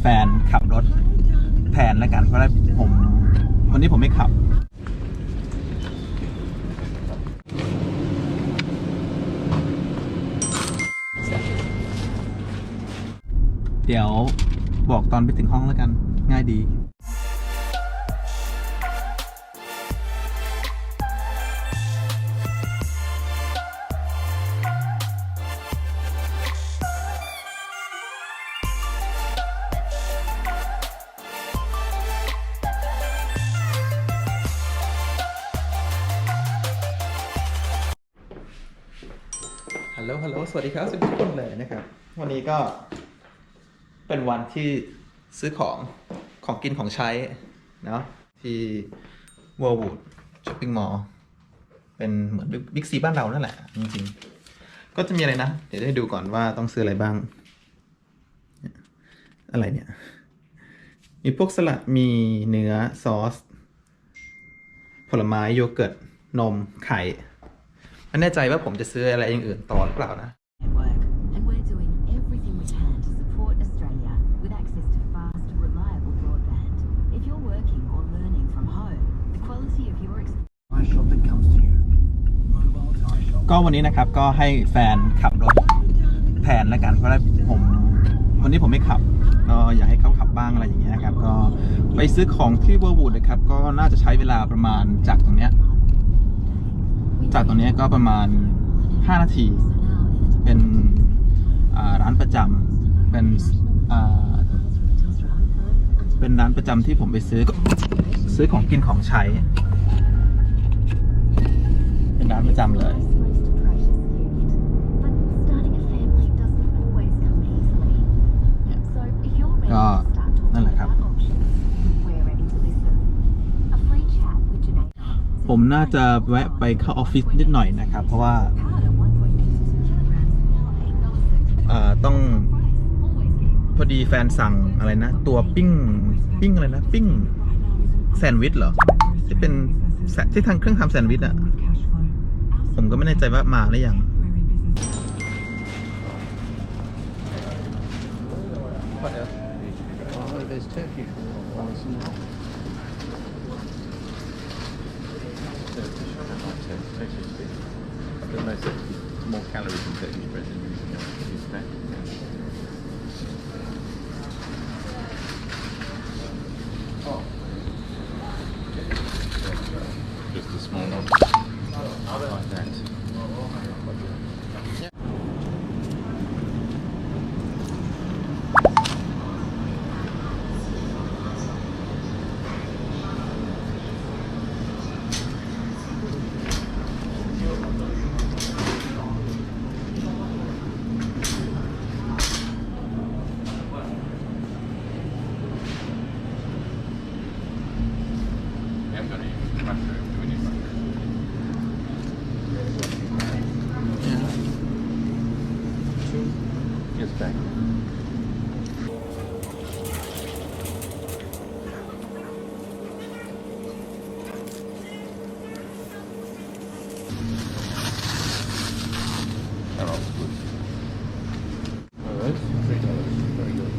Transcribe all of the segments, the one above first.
แฟนขับรถแทนแล้วกันเพราะว่าผม วันนี้ผมไม่ขับ เดี๋ยวบอกตอนไปถึงห้องแล้วกัน ง่ายดี สวัสดีครับสวัสดีทุกคนเลยนะครับ วันนี้ก็เป็นวันที่ซื้อของของกินของใช้เนาะที่ Worldwood Shopping Mall เป็นเหมือนบิ๊กซีบ้านเรานั่นแหละ จริงๆ ก็จะมีอะไรนะ เดี๋ยวได้ดูก่อนว่าต้องซื้ออะไรบ้าง อะไรเนี่ย มีพวกสลัดมีเนื้อซอส ผลไม้โยเกิร์ต นมไข่ ไม่แน่ใจว่าผมจะซื้ออะไรอย่างอื่นต่อหรือเปล่านะ network, and we're doing everything we can to support Australia with access to fast, reliable broadband. If you're working or learning from home, the quality of your experience Tire shop that comes to you. Mobile tire shop. ก็วันนี้นะครับก็ให้แฟนขับรถแทนแล้วกันเพราะว่าผมวันนี้ผมไม่ขับ ก็อยากให้เขาขับบ้างอะไรอย่างเงี้ยนะครับ ก็ไปซื้อของที่เวอร์วูดนะครับ ก็น่าจะใช้เวลาประมาณจากตรงเนี้ย จากตรงนี้ก็ประมาณ 5 นาที เป็นร้านประจำเป็นเป็นร้านประจำที่ผมไปซื้อซื้อของกินของใช้ เป็นร้านประจำเลยก็นั่นแหละครับ ผมน่าจะแวะไปเข้าออฟฟิศนิดหน่อยนะครับ เพราะว่าเอ่อต้องพอดีแฟนสั่งอะไรนะ ตัวปิ้ง ปิ้งอะไรนะ ปิ้งแซนด์วิชเหรอ ที่เป็นที่ทางเครื่องทำแซนด์วิชอะผมก็ไม่แน่ใจว่ามาหรือยัง especially. I don't know if it's more calories than 30 bread than using a แอมตัวนี้มัชรูมตัวนี้มัชรูม Yes, back. แล้วเราพูด Alright, three dollars. Very good.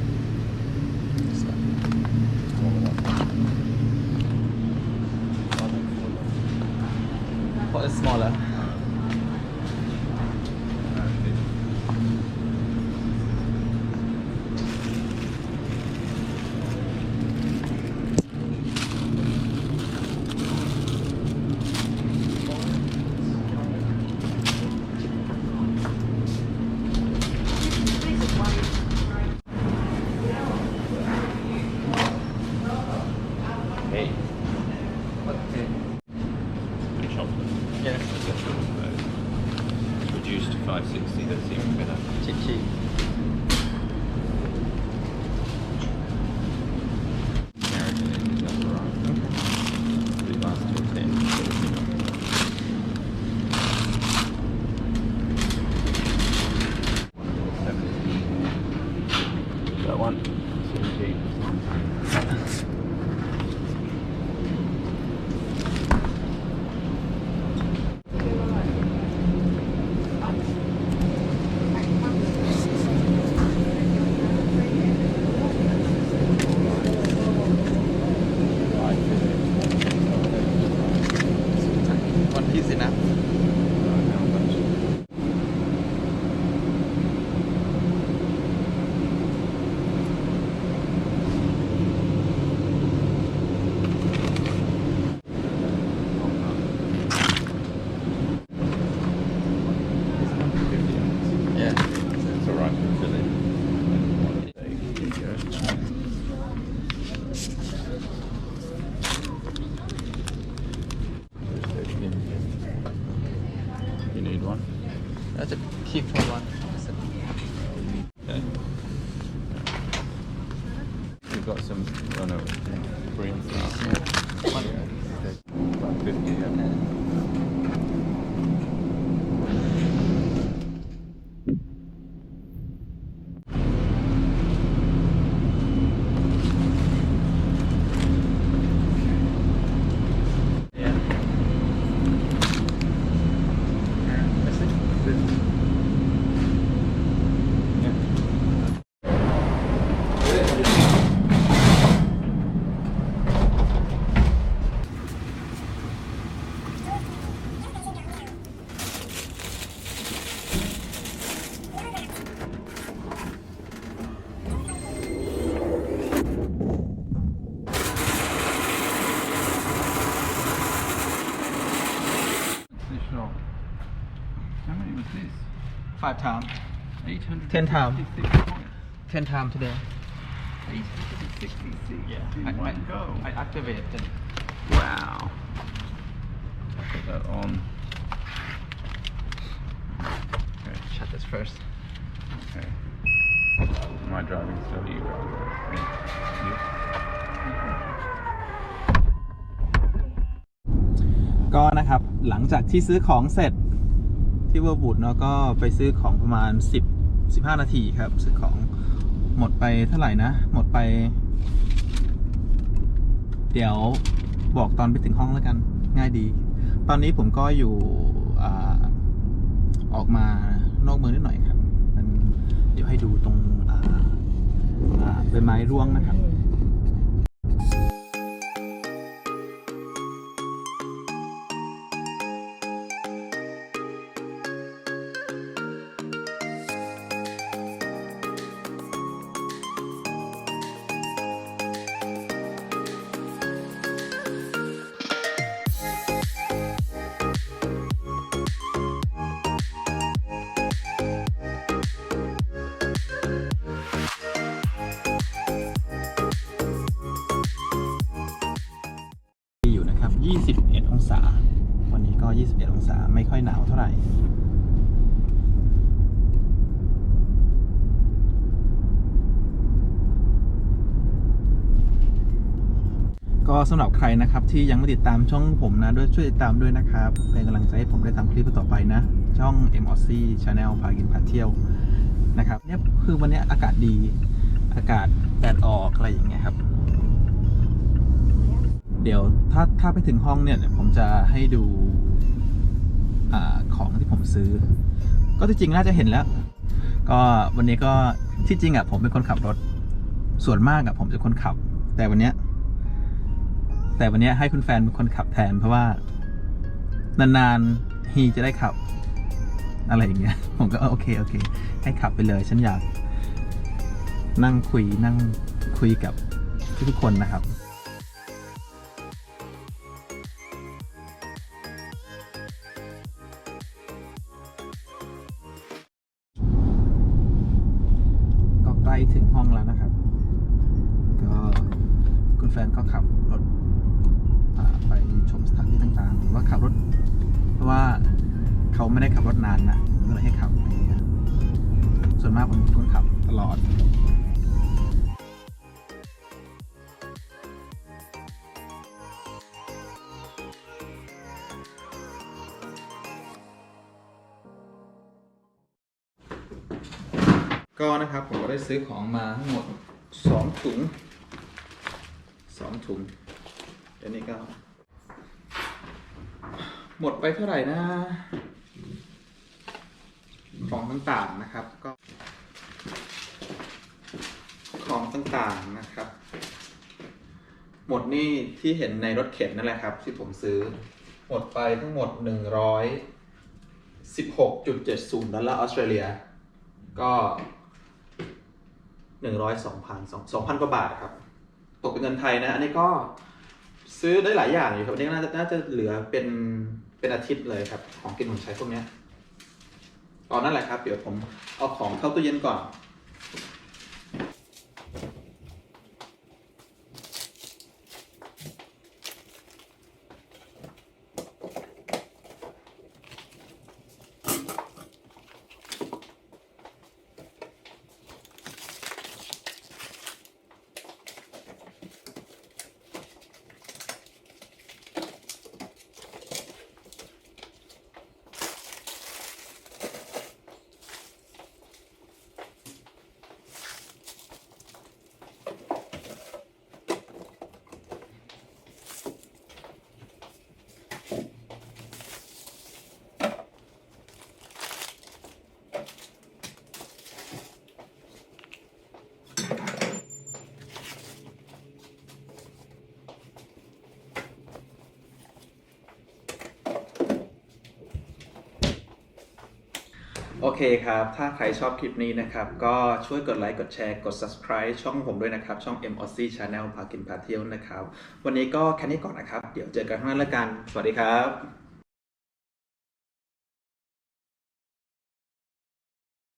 What is smaller Hey. Okay Chocolate. Yes That's sort of, uh, it's reduced to 560, that's even better. ชิคๆ Carrot in it, is that alright? The last till 10. That one? 17. ันพี่สินะ do have. This? five times 800. Ten times. points. ten times today 866 Yeah, in I, one I, go. I activated. wow. I'll put that on. Okay. Shut this first. Okay. Am I driving still? You driving? Yeah. You? Okay. ก็นะครับหลังจากที่ซื้อของเสร็จ ที่เวอร์บูดเนาะก็ไปซื้อของประมาณ 10 15 นาทีครับ ซื้อของหมดไปเท่าไหร่นะ หมดไป เดี๋ยวบอกตอนไปถึงห้องแล้วกัน ง่ายดี ตอนนี้ผมก็อยู่อออกมานอกเมืองนิดหน่อยครับ มันเดี๋ยวให้ดูตรงอ่าอ่าใบไม้ร่วงนะครับ 21 องศา วันนี้ก็ 21 องศาไม่ค่อยหนาวเท่าไหร่ก็สำหรับใครนะครับที่ยังไม่ติดตามช่องผมนะด้วยช่วยติดตามด้วยนะครับ เป็นกำลังใจให้ผมได้ทำคลิปต่อไปนะ ช่อง m o c Channel พากินพาเที่ยวนะครับเนี่ยคือวันนี้อากาศดีอากาศแดดออกอะไรอย่างเงี้ยครับ เดี๋ยวถ้าถ้าไปถึงห้องเนี่ยผมจะให้ดูอาของที่ผมซื้อ ก็ที่จริงน่าจะเห็นแล้ว ก็วันนี้ก็ที่จริงอะผมเป็นคนขับรถ ส่วนมากอะผมจะคนขับ แต่วันเนี้ยแต่วันนี้ให้คุณแฟนเป็นคนขับแทนเพราะว่านานๆฮีจะได้ขับ อะไรอย่างเงี้ย ผมก็โอเคโอเค ให้ขับไปเลยฉันอยาก นั่งคุยนั่งคุยกับทุกคนนะครับ ก็ขับรถไปชมสถานที่ต่างๆหรือว่าขับรถ เพราะว่าเขาไม่ได้ขับรถนานนะก็เลยให้ขับอะไรอย่างเงี้ยส่วนมากผมเป็นคนขับตลอดก็นะครับผมก็ได้ซื้อของมาทั้งหมดสองถุง ถุงเดี๋ยวนี้ก็ หมดไปเท่าไหร่นะ ของต่างๆนะครับ ก็ ของต่างๆนะครับ หมดนี่ที่เห็นในรถเข็นนั่นแหละครับ ที่ผมซื้อ หมดไปทั้งหมดหนึ่งร้อยสิบหกจุดเจ็ดศูนย์ดอลลาร์ออสเตรเลีย ก็หนึ่งร้อยสองพันสองสองพันกว่าบาทครับ ตกเป็นเงินไทยนะ อันนี้ก็ซื้อได้หลายอย่างอยู่ครับ อันนี้น่าจะน่าจะเหลือเป็นเป็นอาทิตย์เลยครับ ของกินของใช้พวกเนี้ยตอนนั่นแหละครับ เดี๋ยวผมเอาของเข้าตู้เย็นก่อน ก โอเคครับ ถ้าใครชอบคลิปนี้นะครับ ก็ช่วยกดไลค์ กดแชร์ กด subscribe ช่องผมด้วยนะครับ ช่อง M o c Channel พากินพาเที่ยวนะครับ วันนี้ก็แค่นี้ก่อนนะครับ เดี๋ยวเจอกันข้างหน้าแล้วกัน สวัสดีครับ